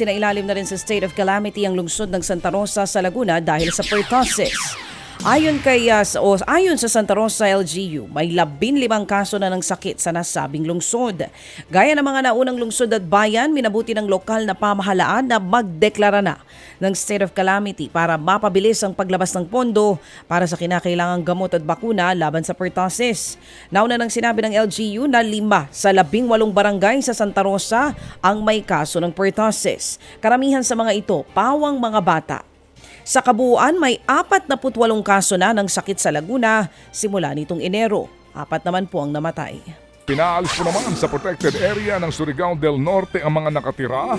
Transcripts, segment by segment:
isinailalim na rin sa state of calamity ang lungsod ng Santa Rosa sa Laguna dahil sa pertussis. Ayon kay uh, o, ayon sa Santa Rosa LGU, may 15 kaso na ng sakit sa nasabing lungsod. Gaya ng mga naunang lungsod at bayan, minabuti ng lokal na pamahalaan na magdeklara na ng state of calamity para mapabilis ang paglabas ng pondo para sa kinakailangang gamot at bakuna laban sa pertussis. Nauna nang sinabi ng LGU na lima sa labing walong barangay sa Santa Rosa ang may kaso ng pertussis. Karamihan sa mga ito, pawang mga bata. Sa kabuuan, may 48 kaso na ng sakit sa Laguna simula nitong Enero. Apat naman po ang namatay. Pinaalis po naman sa protected area ng Surigao del Norte ang mga nakatira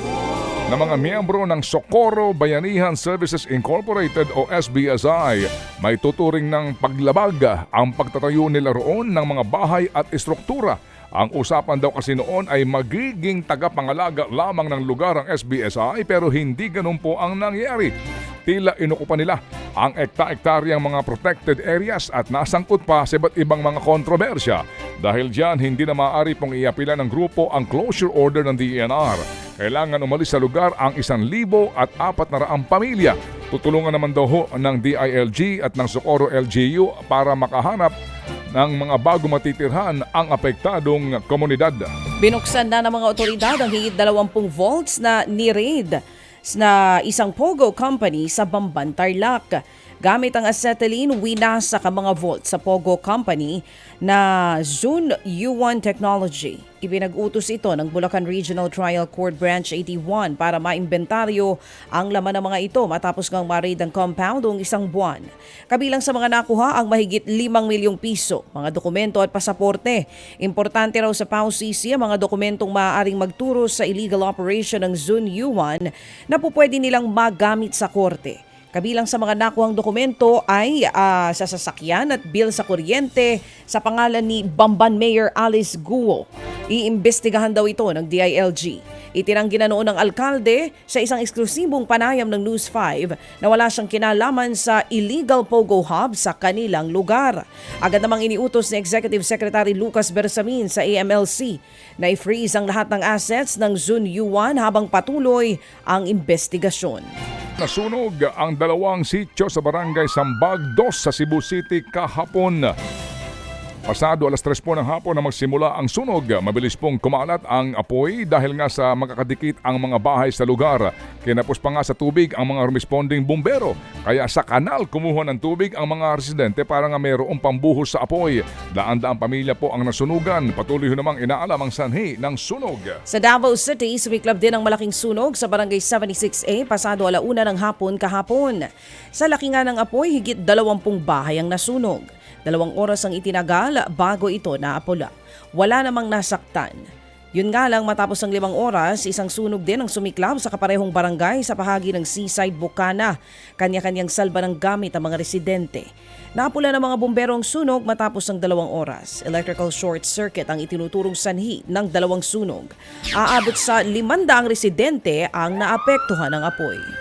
na mga miyembro ng Socorro Bayanihan Services Incorporated o SBSI. May tuturing ng paglabag ang pagtatayo nila roon ng mga bahay at estruktura. Ang usapan daw kasi noon ay magiging tagapangalaga lamang ng lugar ang SBSI pero hindi ganun po ang nangyari. Tila inukupan nila ang ekta-ektaryang mga protected areas at nasangkot pa sa iba't ibang mga kontrobersya. Dahil dyan, hindi na maaari pong iapila ng grupo ang closure order ng DENR. Kailangan umalis sa lugar ang isang libo at apat na raang pamilya. Tutulungan naman daw ho ng DILG at ng Socorro LGU para makahanap ng mga bago matitirhan ang apektadong komunidad. Binuksan na ng mga otoridad ang higit 20 volts na ni-raid na isang Pogo company sa Bamban, Tarlac. Gamit ang acetylene, winasak ang mga volts sa Pogo company na Zune U1 Technology. Ipinag-utos ito ng Bulacan Regional Trial Court Branch 81 para maimbentaryo ang laman ng mga ito matapos ngang ma-raid ang compound noong isang buwan. Kabilang sa mga nakuha ang mahigit 5 milyong piso, mga dokumento at pasaporte. Importante raw sa PAO-CC ang mga dokumentong maaaring magturo sa illegal operation ng Zune U1 na po pwede nilang magamit sa korte. Kabilang sa mga nakuhang dokumento ay ah, sa sasakyan at bill sa kuryente sa pangalan ni Bamban Mayor Alice Guo. Iimbestigahan daw ito ng DILG. Itinanggi na noon ng alkalde sa isang eksklusibong panayam ng News 5 na wala siyang kinalaman sa illegal Pogo Hub sa kanilang lugar. Agad namang iniutos ni Executive Secretary Lucas Bersamin sa AMLC na i-freeze ang lahat ng assets ng Zune U1 habang patuloy ang investigasyon. Nasunog ang dalawang sityo sa barangay Sambag 2 sa Cebu City kahapon. Pasado alas 3 po ng hapon na magsimula ang sunog. Mabilis pong kumalat ang apoy dahil nga sa magkakadikit ang mga bahay sa lugar. Kinapos pa nga sa tubig ang mga responding bumbero. Kaya sa kanal kumuha ng tubig ang mga residente para nga mayroong pambuhos sa apoy. Daan-daang pamilya po ang nasunugan. Patuloy ho namang inaalam ang sanhi ng sunog. Sa Davao City, sumiklab din ang malaking sunog sa barangay 76A pasado alauna ng hapon kahapon. Sa laki nga ng apoy, higit 20 bahay ang nasunog. Dalawang oras ang itinagal bago ito naapula. Wala namang nasaktan. Yun nga lang matapos ng limang oras, isang sunog din ang sumiklab sa kaparehong barangay sa bahagi ng Seaside, Bukana. Kanya-kanyang salba ng gamit ang mga residente. Napula ng mga bumbero ang sunog matapos ng dalawang oras. Electrical short circuit ang itinuturong sanhi ng dalawang sunog. Aabot sa limandaang residente ang naapektuhan ng apoy.